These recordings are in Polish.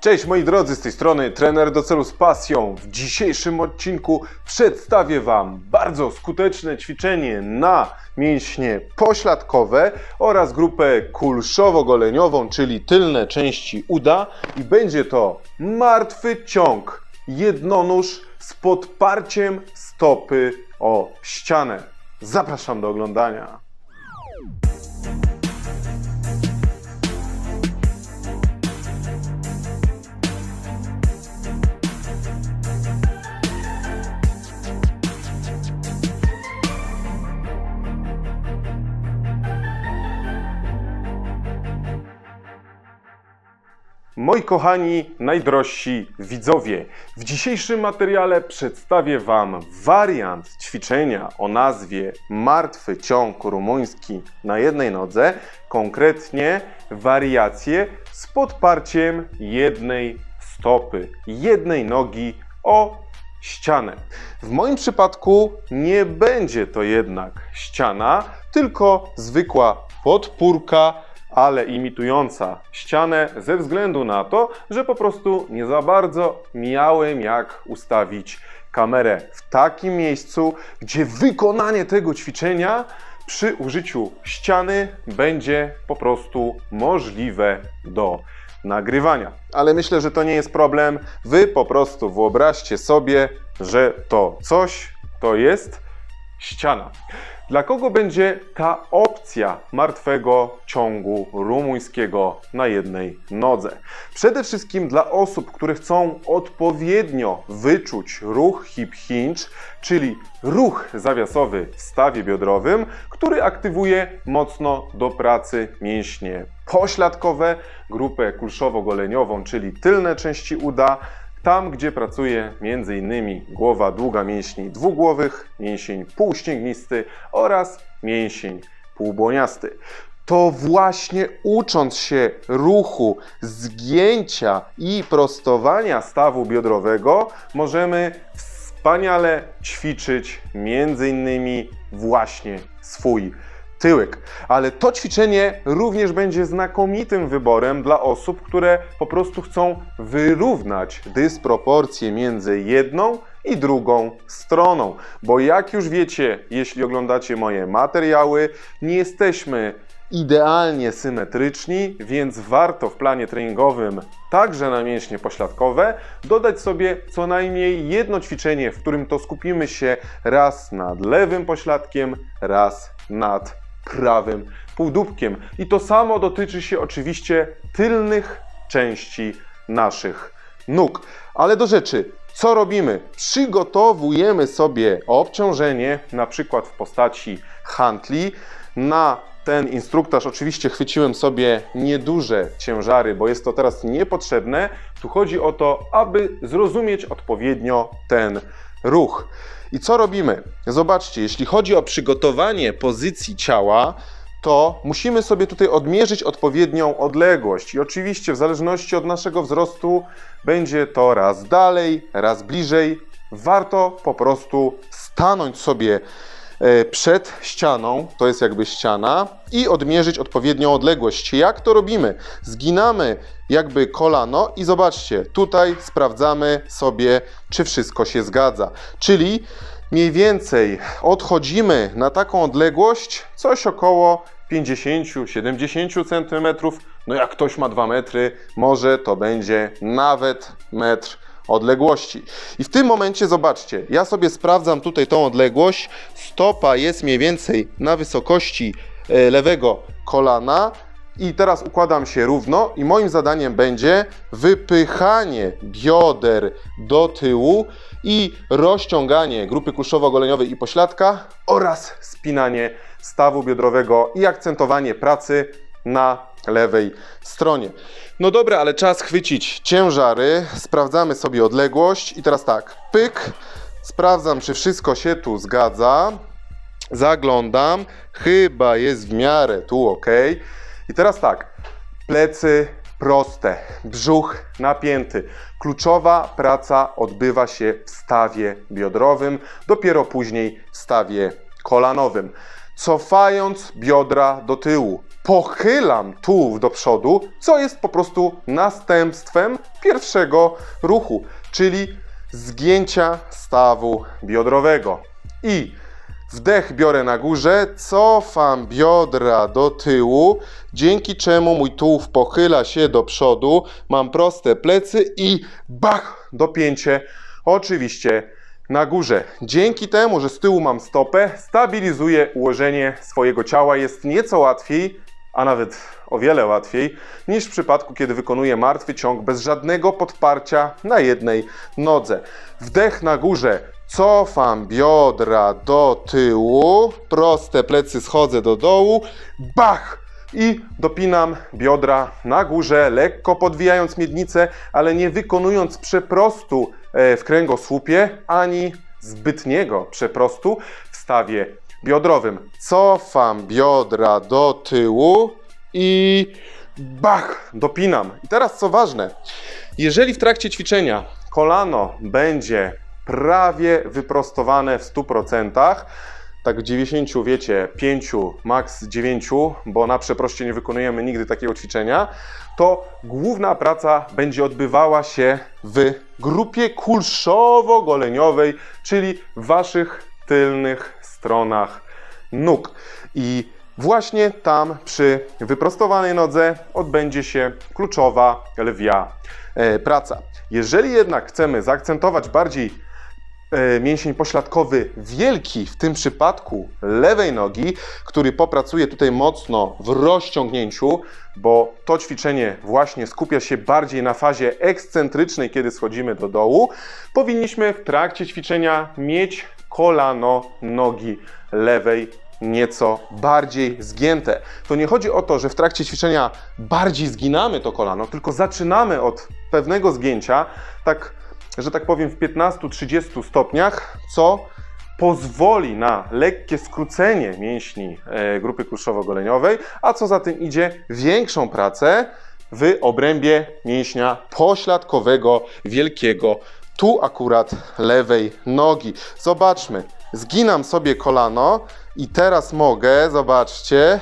Cześć moi drodzy, z tej strony trener do celu z pasją. W dzisiejszym odcinku przedstawię Wam bardzo skuteczne ćwiczenie na mięśnie pośladkowe oraz grupę kulszowo-goleniową, czyli tylne części uda i będzie to martwy ciąg jednonóż z podparciem stopy o ścianę. Zapraszam do oglądania. Moi kochani, najdrożsi widzowie, w dzisiejszym materiale przedstawię Wam wariant ćwiczenia o nazwie Martwy ciąg rumuński na jednej nodze, konkretnie wariację z podparciem jednej stopy, jednej nogi o ścianę. W moim przypadku nie będzie to jednak ściana, tylko zwykła podpórka ale imitująca ścianę ze względu na to, że po prostu nie za bardzo miałem jak ustawić kamerę w takim miejscu, gdzie wykonanie tego ćwiczenia przy użyciu ściany będzie po prostu możliwe do nagrywania. Ale myślę, że to nie jest problem. Wy po prostu wyobraźcie sobie, że to coś to jest ściana. Dla kogo będzie ta opcja martwego ciągu rumuńskiego na jednej nodze? Przede wszystkim dla osób, które chcą odpowiednio wyczuć ruch hip hinge, czyli ruch zawiasowy w stawie biodrowym, który aktywuje mocno do pracy mięśnie pośladkowe, grupę kulszowo-goleniową, czyli tylne części uda, tam, gdzie pracuje m.in. głowa długa mięśni dwugłowych, mięsień półścięgnisty oraz mięsień półbłoniasty. To właśnie ucząc się ruchu zgięcia i prostowania stawu biodrowego, możemy wspaniale ćwiczyć m.in. właśnie swój tyłek. Ale to ćwiczenie również będzie znakomitym wyborem dla osób, które po prostu chcą wyrównać dysproporcje między jedną i drugą stroną. Bo jak już wiecie, jeśli oglądacie moje materiały, nie jesteśmy idealnie symetryczni, więc warto w planie treningowym, także na mięśnie pośladkowe, dodać sobie co najmniej jedno ćwiczenie, w którym to skupimy się raz nad lewym pośladkiem, raz nad prawym półdubkiem. I to samo dotyczy się oczywiście tylnych części naszych nóg. Ale do rzeczy, co robimy? Przygotowujemy sobie obciążenie, na przykład w postaci hantli. Na ten instruktaż oczywiście chwyciłem sobie nieduże ciężary, bo jest to teraz niepotrzebne. Tu chodzi o to, aby zrozumieć odpowiednio ten ruch. I co robimy? Zobaczcie, jeśli chodzi o przygotowanie pozycji ciała, to musimy sobie tutaj odmierzyć odpowiednią odległość. I oczywiście, w zależności od naszego wzrostu, będzie to raz dalej, raz bliżej. Warto po prostu stanąć sobie przed ścianą, to jest jakby ściana, i odmierzyć odpowiednią odległość. Jak to robimy? Zginamy jakby kolano i zobaczcie, tutaj sprawdzamy sobie, czy wszystko się zgadza. Czyli mniej więcej odchodzimy na taką odległość, coś około 50-70 cm. No jak ktoś ma 2 metry, może to będzie nawet metr odległości. I w tym momencie zobaczcie, ja sobie sprawdzam tutaj tą odległość. Stopa jest mniej więcej na wysokości e, lewego kolana. I teraz układam się równo i moim zadaniem będzie wypychanie bioder do tyłu i rozciąganie grupy kuszowo-goleniowej i pośladka oraz spinanie stawu biodrowego i akcentowanie pracy na lewej stronie. No dobra, ale czas chwycić ciężary. Sprawdzamy sobie odległość i teraz tak, pyk, sprawdzam czy wszystko się tu zgadza. Zaglądam, chyba jest w miarę tu ok. I teraz tak, plecy proste, brzuch napięty. Kluczowa praca odbywa się w stawie biodrowym, dopiero później w stawie kolanowym. Cofając biodra do tyłu, pochylam tułów do przodu, co jest po prostu następstwem pierwszego ruchu, czyli zgięcia stawu biodrowego. I wdech biorę na górze, cofam biodra do tyłu, dzięki czemu mój tułów pochyla się do przodu, mam proste plecy i bach, dopięcie, oczywiście na górze. Dzięki temu, że z tyłu mam stopę, stabilizuję ułożenie swojego ciała. Jest nieco łatwiej, a nawet o wiele łatwiej, niż w przypadku, kiedy wykonuję martwy ciąg bez żadnego podparcia na jednej nodze. Wdech na górze, cofam biodra do tyłu, proste plecy schodzę do dołu, bach! I dopinam biodra na górze, lekko podwijając miednicę, ale nie wykonując przeprostu e, w kręgosłupie, ani zbytniego przeprostu w stawie biodrowym. Cofam biodra do tyłu i bach, dopinam. I teraz co ważne, jeżeli w trakcie ćwiczenia kolano będzie prawie wyprostowane w 100%, tak w 90, wiecie, 5, maks 9, bo na przeproście nie wykonujemy nigdy takiego ćwiczenia, to główna praca będzie odbywała się w grupie kulszowo-goleniowej, czyli waszych tylnych stronach nóg. I właśnie tam przy wyprostowanej nodze odbędzie się kluczowa lwia e, praca. Jeżeli jednak chcemy zaakcentować bardziej mięsień pośladkowy wielki, w tym przypadku lewej nogi, który popracuje tutaj mocno w rozciągnięciu, bo to ćwiczenie właśnie skupia się bardziej na fazie ekscentrycznej, kiedy schodzimy do dołu, powinniśmy w trakcie ćwiczenia mieć kolano nogi lewej nieco bardziej zgięte. To nie chodzi o to, że w trakcie ćwiczenia bardziej zginamy to kolano, tylko zaczynamy od pewnego zgięcia, tak, że tak powiem, w 15-30 stopniach, co pozwoli na lekkie skrócenie mięśni e, grupy kulszowo-goleniowej, a co za tym idzie, większą pracę w obrębie mięśnia pośladkowego wielkiego, tu akurat lewej nogi. Zobaczmy, zginam sobie kolano i teraz mogę, zobaczcie,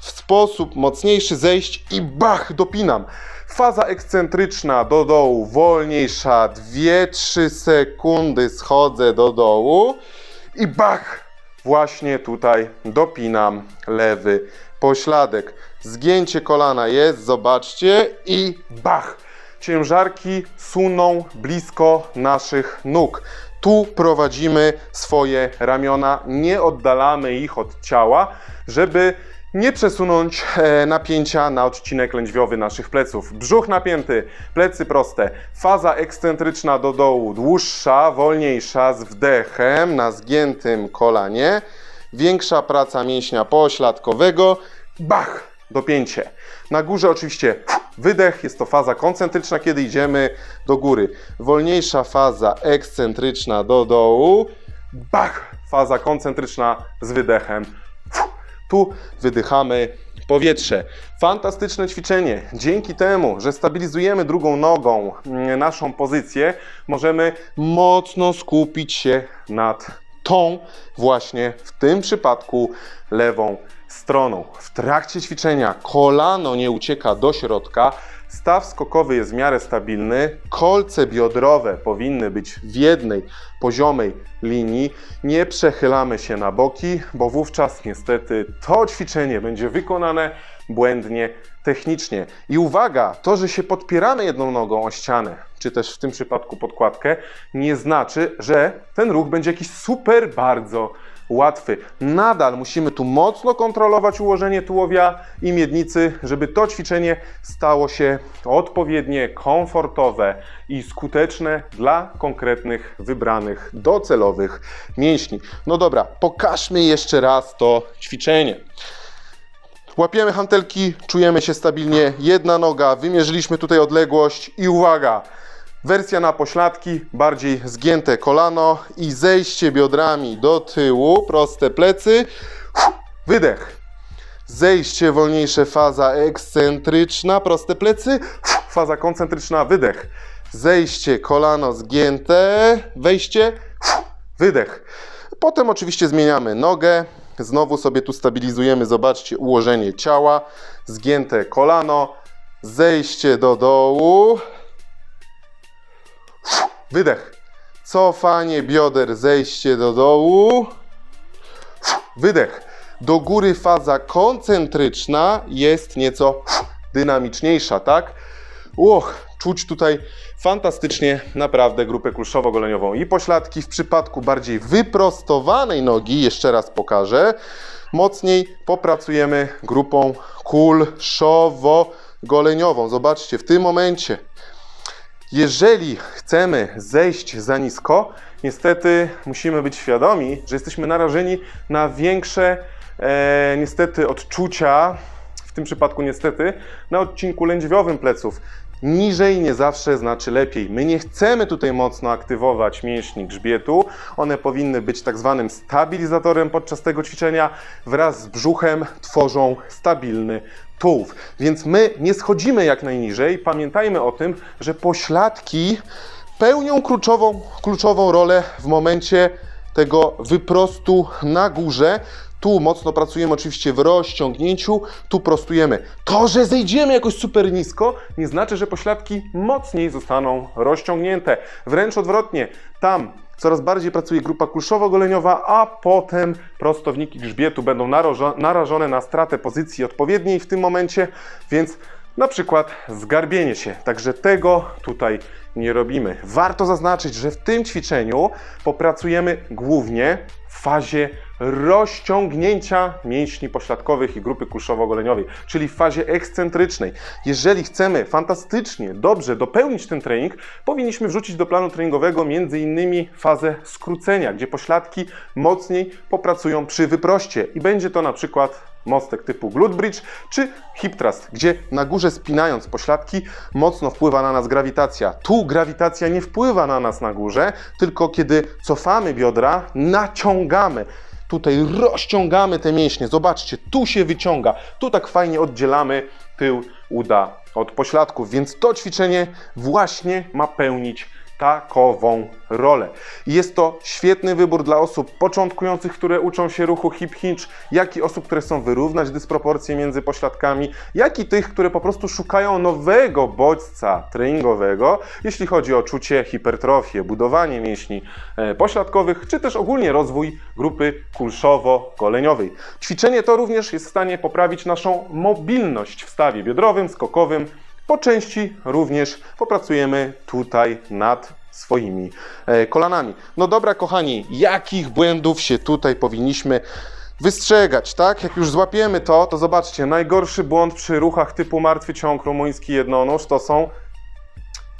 w sposób mocniejszy zejść i bach, dopinam. Faza ekscentryczna do dołu, wolniejsza, 2-3 sekundy schodzę do dołu i bach, właśnie tutaj dopinam lewy pośladek. Zgięcie kolana jest, zobaczcie i bach. Ciężarki suną blisko naszych nóg. Tu prowadzimy swoje ramiona, nie oddalamy ich od ciała, żeby nie przesunąć e, napięcia na odcinek lędźwiowy naszych pleców. Brzuch napięty, plecy proste, faza ekscentryczna do dołu, dłuższa, wolniejsza, z wdechem na zgiętym kolanie, większa praca mięśnia pośladkowego, bach, dopięcie. Na górze oczywiście wydech, jest to faza koncentryczna, kiedy idziemy do góry. Wolniejsza faza ekscentryczna do dołu, bach, faza koncentryczna z wydechem. Tu wydychamy powietrze. Fantastyczne ćwiczenie. Dzięki temu, że stabilizujemy drugą nogą mm, naszą pozycję, możemy mocno skupić się nad tą właśnie w tym przypadku lewą stroną. W trakcie ćwiczenia kolano nie ucieka do środka, staw skokowy jest w miarę stabilny, kolce biodrowe powinny być w jednej poziomej linii, nie przechylamy się na boki, bo wówczas niestety to ćwiczenie będzie wykonane błędnie technicznie. I uwaga, to, że się podpieramy jedną nogą o ścianę, czy też w tym przypadku podkładkę, nie znaczy, że ten ruch będzie jakiś super bardzo łatwy. Nadal musimy tu mocno kontrolować ułożenie tułowia i miednicy, żeby to ćwiczenie stało się odpowiednie, komfortowe i skuteczne dla konkretnych, wybranych, docelowych mięśni. No dobra, pokażmy jeszcze raz to ćwiczenie. Łapiemy hantelki, czujemy się stabilnie. Jedna noga, wymierzyliśmy tutaj odległość i uwaga, wersja na pośladki, bardziej zgięte kolano i zejście biodrami do tyłu, proste plecy, wydech. Zejście, wolniejsze, faza ekscentryczna, proste plecy, faza koncentryczna, wydech. Zejście, kolano zgięte, wejście, wydech. Potem oczywiście zmieniamy nogę, Znowu sobie tu stabilizujemy, zobaczcie, ułożenie ciała, zgięte kolano, zejście do dołu, wydech, cofanie bioder, zejście do dołu, wydech. Do góry faza koncentryczna jest nieco dynamiczniejsza, tak? Uch, czuć tutaj fantastycznie naprawdę grupę kulszowo-goleniową i pośladki. W przypadku bardziej wyprostowanej nogi, jeszcze raz pokażę, mocniej popracujemy grupą kulszowo-goleniową. Zobaczcie, w tym momencie jeżeli chcemy zejść za nisko, niestety musimy być świadomi, że jesteśmy narażeni na większe e, niestety odczucia, w tym przypadku niestety, na odcinku lędźwiowym pleców. Niżej nie zawsze znaczy lepiej. My nie chcemy tutaj mocno aktywować mięśni grzbietu. One powinny być tak zwanym stabilizatorem podczas tego ćwiczenia. Wraz z brzuchem tworzą stabilny tułów. Więc my nie schodzimy jak najniżej. Pamiętajmy o tym, że pośladki pełnią kluczową, kluczową rolę w momencie tego wyprostu na górze. Tu mocno pracujemy oczywiście w rozciągnięciu, tu prostujemy. To, że zejdziemy jakoś super nisko, nie znaczy, że pośladki mocniej zostaną rozciągnięte. Wręcz odwrotnie, tam coraz bardziej pracuje grupa kulszowo-goleniowa, a potem prostowniki grzbietu będą narażo- narażone na stratę pozycji odpowiedniej w tym momencie, więc na przykład zgarbienie się. Także tego tutaj nie robimy. Warto zaznaczyć, że w tym ćwiczeniu popracujemy głównie w fazie rozciągnięcia mięśni pośladkowych i grupy kulszowo-goleniowej, czyli w fazie ekscentrycznej. Jeżeli chcemy fantastycznie, dobrze dopełnić ten trening, powinniśmy wrzucić do planu treningowego m.in. fazę skrócenia, gdzie pośladki mocniej popracują przy wyproście i będzie to na przykład mostek typu glute bridge czy hip thrust, gdzie na górze spinając pośladki mocno wpływa na nas grawitacja. Tu grawitacja nie wpływa na nas na górze, tylko kiedy cofamy biodra, naciągamy. Tutaj rozciągamy te mięśnie. Zobaczcie, tu się wyciąga. Tu tak fajnie oddzielamy tył uda od pośladków, więc to ćwiczenie właśnie ma pełnić takową rolę. Jest to świetny wybór dla osób początkujących, które uczą się ruchu hip hinge, jak i osób, które chcą wyrównać dysproporcje między pośladkami, jak i tych, które po prostu szukają nowego bodźca treningowego, jeśli chodzi o czucie, hipertrofię, budowanie mięśni e, pośladkowych, czy też ogólnie rozwój grupy kulszowo-goleniowej. Ćwiczenie to również jest w stanie poprawić naszą mobilność w stawie biodrowym, skokowym, po części również popracujemy tutaj nad swoimi e, kolanami. No dobra, kochani, jakich błędów się tutaj powinniśmy wystrzegać, tak? Jak już złapiemy to, to zobaczcie, najgorszy błąd przy ruchach typu martwy ciąg, rumuński jednonóż to są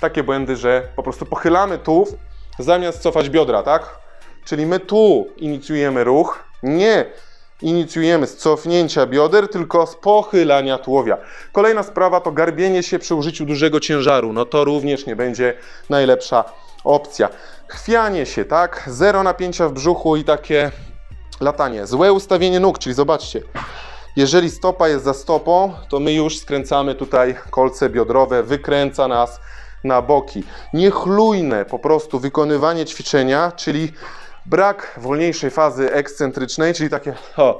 takie błędy, że po prostu pochylamy tułów zamiast cofać biodra, tak? Czyli my tu inicjujemy ruch, nie inicjujemy z cofnięcia bioder, tylko z pochylania tułowia. Kolejna sprawa to garbienie się przy użyciu dużego ciężaru. No to również nie będzie najlepsza opcja. Chwianie się, tak? Zero napięcia w brzuchu i takie latanie. Złe ustawienie nóg, czyli zobaczcie. Jeżeli stopa jest za stopą, to my już skręcamy tutaj kolce biodrowe, wykręca nas na boki. Niechlujne po prostu wykonywanie ćwiczenia, czyli brak wolniejszej fazy ekscentrycznej, czyli takie o,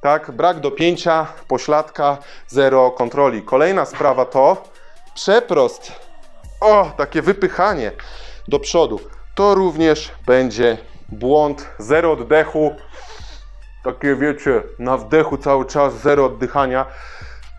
tak, brak dopięcia, pośladka, zero kontroli. Kolejna sprawa to przeprost, o, takie wypychanie do przodu. To również będzie błąd, zero oddechu, takie wiecie, na wdechu cały czas, zero oddychania,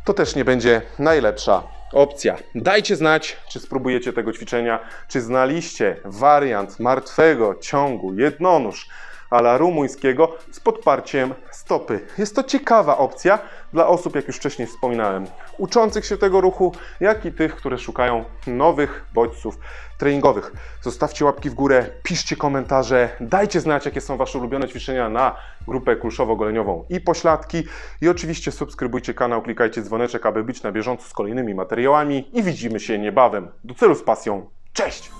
to też nie będzie najlepsza opcja. Dajcie znać, czy spróbujecie tego ćwiczenia, czy znaliście wariant martwego ciągu jednonóż ala rumuńskiego z podparciem stopy. Jest to ciekawa opcja dla osób, jak już wcześniej wspominałem, uczących się tego ruchu, jak i tych, które szukają nowych bodźców treningowych. Zostawcie łapki w górę, piszcie komentarze, dajcie znać, jakie są Wasze ulubione ćwiczenia na grupę kulszowo-goleniową i pośladki. I oczywiście subskrybujcie kanał, klikajcie dzwoneczek, aby być na bieżąco z kolejnymi materiałami i widzimy się niebawem. Do celu z pasją. Cześć!